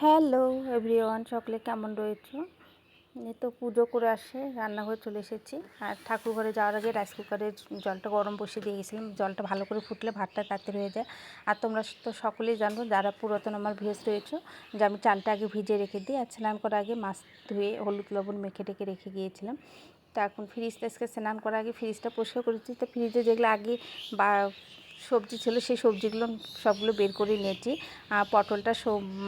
Hello everyone সকলে কেমন রয়েছে? তো পুজো করে আসে, রান্নাঘরে চলে এসেছি। আর ঠাকুর ঘরে যাওয়ার আগে রাইস কুকারের জলটা গরম বসিয়ে দিয়ে গেছিলাম। জলটা ভালো করে ফুটলে ভাতটা তাড়াতাড়ি হয়ে যায়। আর তোমরা তো সকলেই জানো, যারা পুরাতন আমার ভেজ রয়েছে, যে আমি চালটা আগে ভিজে রেখে দিই। আর স্নান করার আগে মাছ ধুয়ে হলুদ লবণ মেখে টেখে রেখে গিয়েছিলাম। তা এখন ফ্রিজটা আজকে স্নান করার আগে ফ্রিজটা পরিষ্কার করেছি। তো ফ্রিজে যেগুলো আগে বা সবজি ছিল, সেই সবজিগুলো সবগুলো বের করে নিয়েছি। আর পটলটা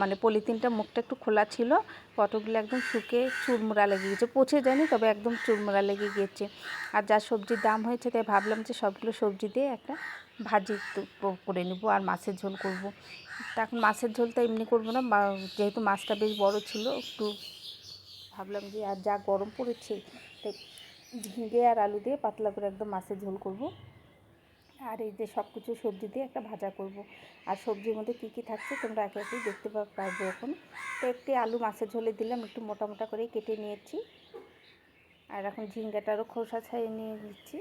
মানে পলিথিনটা মুখটা একটু খোলা ছিল, পটলগুলো একদম শুকে চুরমুড়া লেগে গেছে পচে যায়নি, তবে একদম চুরমুড়া লেগে গিয়েছে। আর যা সবজির দাম হয়েছে তাই ভাবলাম যে সবগুলো সবজি দিয়ে একটা ভাজি করে নেব আর মাছের ঝোল করব। তা এখন মাছের ঝোলটা এমনি করব না যেহেতু মাছটা বেশ বড় ছিল, একটু ভাবলাম যে আর যা গরম পড়েছে, তাই ঝিঙে আর আলু দিয়ে পাতলা করে একদম মাছের ঝোল করব। আর এই যে সব কিছু সবজি দিয়ে একটা ভাজা করব। আর সবজির মধ্যে কী কী থাকছে তোমরা একে একেই দেখতে পারবে এখন। তো একটি আলু মাছের ঝোলে দিলাম, একটু মোটা মোটা করেই কেটে নিয়েছি। আর এখন ঝিঙ্গাটারও খোসা ছাড়িয়ে নিয়ে দিচ্ছি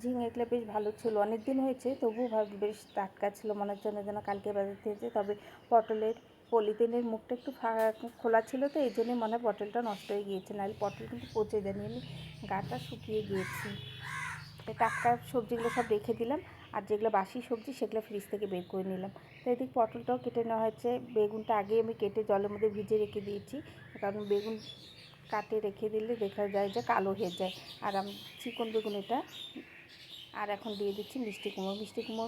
ঝিঙেগুলো বেশ ভালো ছিল অনেক দিন হয়েছে, তবুও বেশ টাটকা ছিল, মনে হচ্ছে যেন কালকে বাজার থেকে তবে পটলের পলিথিনের মুখটা একটু খোলা ছিল তো, এই জন্যই মনে হয় পটলটা নষ্ট হয়ে গিয়েছে। নাহলে পটল কিন্তু পচে যায়নি আমি গাটা শুকিয়ে গিয়েছি। টাটকা সবজিগুলো সব রেখে দিলাম, আর যেগুলো বাসি সবজি সেগুলো ফ্রিজ থেকে বের করে নিলাম। তো এদিক পটলটাও কেটে নেওয়া হয়েছে। বেগুনটা আগে আমি কেটে জলের মধ্যে ভিজে রেখে দিয়েছি, কারণ বেগুন কাটে রেখে দিলে দেখা যায় যে কালো হয়ে যায়। আর আমি চিকন বেগুন এটা আর এখন দিয়ে দিচ্ছি মিষ্টি কুমড়ো। মিষ্টি কুমড়ো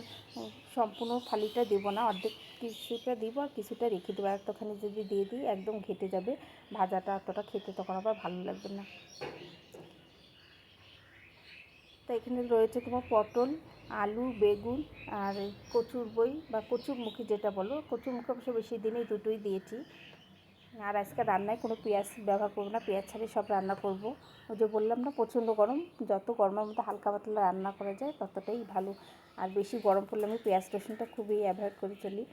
সম্পূর্ণ ফালিটা দেবো না, অর্ধেক কিছুটা দিব আর কিছুটা রেখে দেবো। এতখানি যদি দিয়ে দিই, একদম ঘেটে যাবে। ভাজাটা অতটা খেতে তখন আবার ভালো লাগবে না। তো এখানে রয়েছে তোমার পটল, আলু, বেগুন আর কচুর বই বা কচুর মুখী যেটা বলো। কচুর মুখে অবশ্য বেশি দিনেই দুটোই দিয়েছি। আর আজকে রান্নায় কোনো পেঁয়াজ ব্যবহার করব না, পেঁয়াজ ছাড়িয়ে সব রান্না করব। ওই যে বললাম না, প্রচণ্ড গরম, যত গরমের মধ্যে হালকা পাতলা রান্না করা যায় ততটাই ভালো। আর বেশি গরম পড়লে আমি পেঁয়াজ রসুনটা খুবই অ্যাভয়েড করে চলি।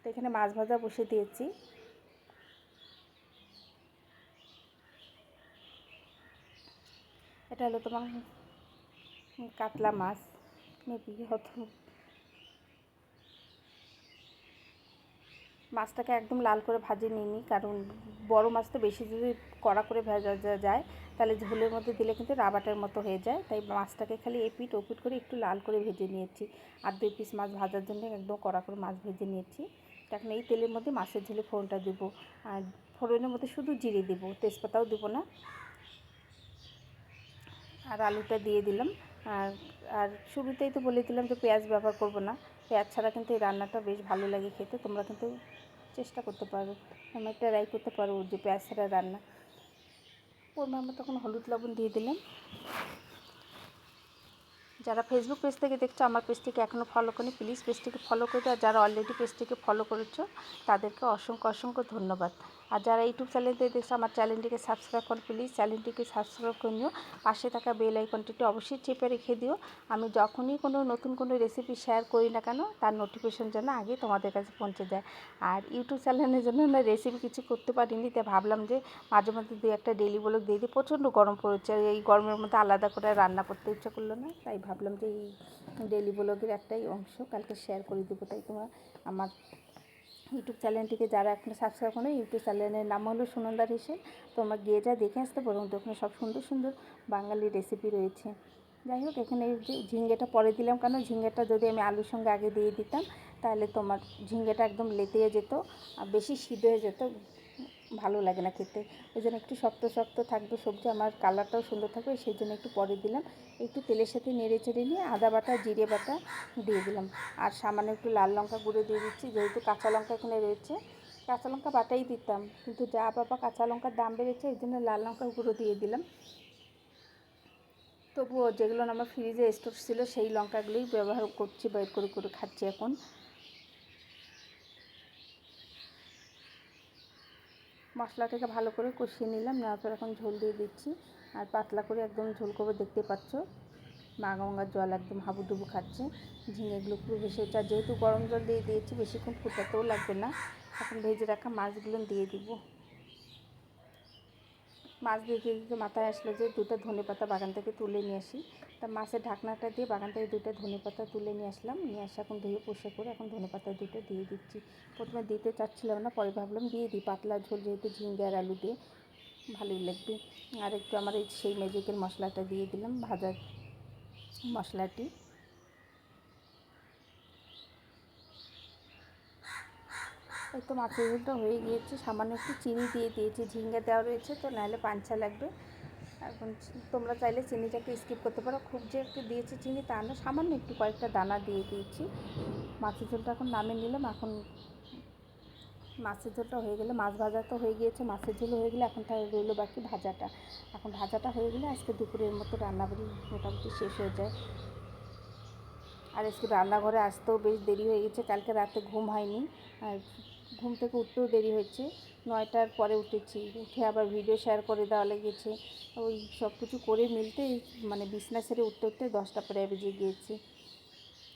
তো এখানে মাছ ভাজা বসে দিয়েছি। এটা হলো তোমার কাতলা মাছ, মেবি হয়তো। মাছটাকে একদম লাল করে ভাজে নিইনি কারণ বড় মাছ তো বেশি যদি কড়া করে ভাজা যায়, তাহলে ঝোলের মধ্যে দিলে কিন্তু রাবাটের মতো হয়ে যায়। তাই মাছটাকে খালি এপিট ওপিট করে একটু লাল করে ভেজে নিয়েছি। আর দুই পিস মাছ ভাজার জন্য একদম কড়া করে মাছ ভেজে নিয়েছি। এখন এই তেলের মধ্যে মাছের ঝোলে ফোড়নটা দেবো। আর ফোড়নের মধ্যে শুধু জিরে দেবো, তেজপাতাও দেবো না। আর আলুটা দিয়ে দিলাম। আর আর শুরুতেই তো বলে দিলাম যে পেঁয়াজ ব্যবহার করব না। পেঁয়াজ ছাড়া কিন্তু এই রান্নাটা বেশ ভালো লাগে খেতে। তোমরা কিন্তু চেষ্টা করতে পারো। আমি একটা রাই করতে পারো যে পেঁয়াজ ছাড়া রান্না। ওর আমরা তখন হলুদ লবণ দিয়ে দিলাম। যারা ফেসবুক পেজ থেকে দেখছ, আমার পেজটিকে এখনও ফলো করি প্লিজ পেজটিকে ফলো করে আর যারা অলরেডি পেজটিকে ফলো করেছ, তাদেরকে অসংখ্য অসংখ্য ধন্যবাদ। আর যারা ইউটিউব চ্যানেল থেকে দেখছ, আমার চ্যানেলটিকে সাবস্ক্রাইব করো প্লিজ চ্যানেলটিকে সাবস্ক্রাইব করে নিও। পাশে থাকা বেল আইকনটিতে অবশ্যই চেপে রেখে দিও। আমি যখনই কোনো নতুন কোনো রেসিপি শেয়ার করি না কেন, তার নোটিফিকেশন যেন আগে তোমাদের কাছে পৌঁছে যায়। আর ইউটিউব চ্যানেলের জন্য আমরা রেসিপি কিছু করতে পারিনি, তাই ভাবলাম যে মাঝে মধ্যে দু একটা ডেলি ব্লগ দিয়ে দিই। প্রচণ্ড গরম পড়েছে এই গরমের মধ্যে আলাদা করে রান্না করতে ইচ্ছা করল না, তাই ভাবলাম যে এই ডেলি ব্লগের একটাই অংশ কালকে শেয়ার করে দেবো। তাই তোমার, আমার ইউটিউব চ্যানেলটিকে যারা এখনও সাবস্ক্রাইব করে ইউটিউব চ্যানেলের নাম হলো সুনন্দার হিসেব তোমরা গিয়ে যা দেখে আসতে পারো ওখানে সব সুন্দর সুন্দর বাঙালি রেসিপি রয়েছে। যাই হোক, এখানে ঝিঙ্গেটা পরে দিলাম, কেন ঝিঙ্গেটা যদি আমি আলুর সঙ্গে আগে দিয়ে দিতাম, তাহলে তোমার ঝিঙ্গেটা একদম লেতে যেত আর বেশি সিদ্ধ হয়ে যেত। ভালো লাগে না খেতে। ওই জন্য একটু শক্ত শক্ত থাকবে সবজি, আমার কালারটাও সুন্দর থাকবে, সেই জন্য একটু পরে দিলাম। একটু তেলের সাথে নেড়ে চেড়ে নিয়ে আদা বাটা, জিরে বাটা দিয়ে দিলাম। আর সামান্য একটু লাল লঙ্কা গুঁড়ো দিয়ে দিচ্ছি, যেহেতু কাঁচা লঙ্কা এখানে রয়েছে। কাঁচা লঙ্কা বাটাই দিতাম, কিন্তু যা বাবা কাঁচা লঙ্কার দাম বেড়েছে, এই জন্য লাল লঙ্কা গুঁড়ো দিয়ে দিলাম। তবুও যেগুলো আমার ফ্রিজে স্টোর ছিল, সেই লঙ্কাগুলোই ব্যবহার করছি, বের করে করে খাচ্ছি এখন। মশলাটাকে ভালো করে কষিয়ে নিলাম। নেওয়ার পর এখন ঝোল দিয়ে দিচ্ছি। আর পাতলা করে একদম ঝোল করে দেখতে পাচ্ছ? মা গঙ্গার জল একদম হাবুডুবু খাচ্ছে। ঝিঙেগুলো পুরো ভেসে আর যেহেতু গরম জল দিয়ে দিয়েছি, বেশিক্ষণ ফুটাতেও লাগবে না। এখন ভেজে রাখা মাছগুলো দিয়ে দিব। মাছ দিতে দিতে মাথায় আসলো যে দুটো ধনে পাতা বাগান থেকে তুলে নিয়ে আসি। তা মাছের ঢাকনাটা দিয়ে বাগান থেকে দুটো ধনে পাতা তুলে নিয়ে আসলাম। নিয়ে আসে এখন ধুয়ে পোষা করে এখন ধনে পাতা দুটো দিয়ে দিচ্ছি। প্রথমে দিতে চাচ্ছিলাম না, পরে ভাবলাম দিয়ে দিই। পাতলা ঝোল যেহেতু ঝিঙ্গে আর আলু দিয়ে ভালোই লাগবে। আর একটু আমার এই সেই ম্যাজিকের মশলাটা দিয়ে দিলাম, ভাজার মশলাটি। তো মাছের ঝোলটা হয়ে গিয়েছে। সামান্য একটু চিনি দিয়ে দিয়েছি, ঝিঙ্গা দেওয়া রয়েছে, তো নাহলে পাঞ্চা লাগবে। এখন তোমরা চাইলে চিনিটাকে স্কিপ করতে পারো। খুব যে একটু দিয়েছি চিনি তা না, সামান্য একটু কয়েকটা দানা দিয়ে দিয়েছি। মাছের ঝোলটা এখন নামিয়ে নিলাম। এখন মাছের ঝোলটা হয়ে গেলে, মাছ ভাজা তো হয়ে গিয়েছে, মাছের ঝোল হয়ে গেলে এখন তাহলে রইল বাকি ভাজাটা। এখন ভাজাটা হয়ে গেলে আজকে দুপুরের মতো রান্নাবাড়ি মোটামুটি শেষ হয়ে যায়। আর আজকে রান্নাঘরে আসতেও বেশ দেরি হয়ে গেছে, কালকে রাতে ঘুম হয়নি। আর ঘুম থেকে উঠতেও দেরি হয়েছে নয়টার পরে উঠেছি, উঠে আবার ভিডিও শেয়ার করে দেওয়া লেগেছে। ওই সব কিছু করে মিলতে মানে বিছনা সেরে উঠতে উঠতে দশটা প্রায় বেজে গিয়েছে।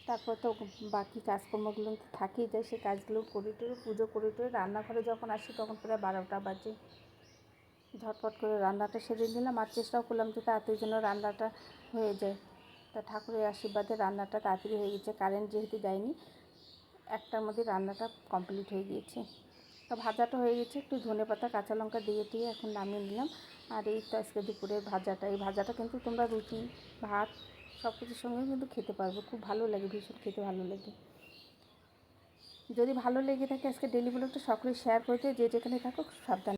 তারপর তো বাকি কাজকর্মগুলো তো থাকেই যায় সেই কাজগুলো করে টরে, পুজো করে টরে, রান্নাঘরে যখন আসি তখন প্রায় বারোটা বাজে। ঝটপট করে রান্নাটা সেরে নিলাম আর চেষ্টাও করলাম যে তাড়াতাড়ি যেন রান্নাটা হয়ে যায়। তা ঠাকুরের আশীর্বাদে রান্নাটা তাড়াতাড়ি হয়ে গেছে। কারেন্ট যেহেতু দেয়নি একটার মধ্যে রান্নাটা কমপ্লিট হয়ে গিয়েছে। তো ভাজাটা হয়ে গেছে, একটু ধনে পাতা, কাঁচা লঙ্কা দিয়ে দিয়ে এখন নামিয়ে নিলাম। আর এই তো আজকে দুপুরের ভাজাটা। এই ভাজাটা কিন্তু তোমরা রুটি, ভাত সব কিছুর সঙ্গে কিন্তু খেতে পারবে। খুব ভালো লাগে, ভীষণ খেতে ভালো লাগে। যদি ভালো লেগে থাকে, আজকে ডেলি ব্লগটা সকলে শেয়ার করে দিও। যে যেখানে থাকো সাবধানে